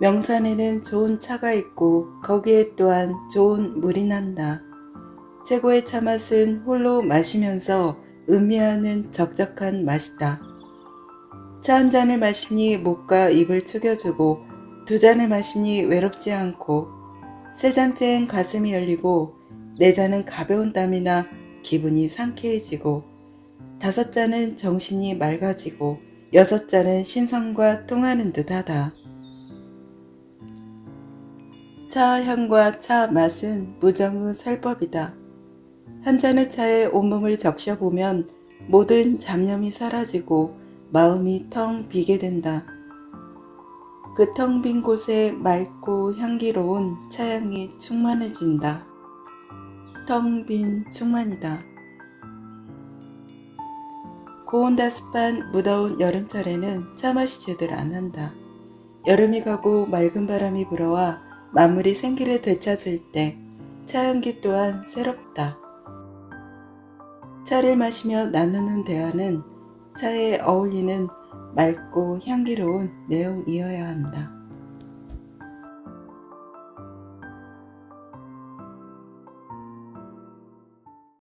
명산에는 좋은 차가 있고 거기에 또한 좋은 물이 난다. 최고의 차 맛은 홀로 마시면서 음미하는 적적한 맛이다. 차 한 잔을 마시니 목과 입을 축여주고 두 잔을 마시니 외롭지 않고 세 잔째엔 가슴이 열리고 네 잔은 가벼운 땀이나 기분이 상쾌해지고 다섯 잔은 정신이 맑아지고 여섯 잔은 신성과 통하는 듯하다. 차 향과 차 맛은 무정의 살법이다. 한 잔의 차에 온몸을 적셔보면 모든 잡념이 사라지고 마음이 텅 비게 된다. 그 텅 빈 곳에 맑고 향기로운 차향이 충만해진다. 텅 빈 충만이다. 고온다습한 무더운 여름철에는 차 맛이 제대로 안 난다. 여름이 가고 맑은 바람이 불어와 만물이 생기를 되찾을 때 차향기 또한 새롭다. 차를 마시며 나누는 대화는 차에 어울리는 맑고 향기로운 내용이어야 한다.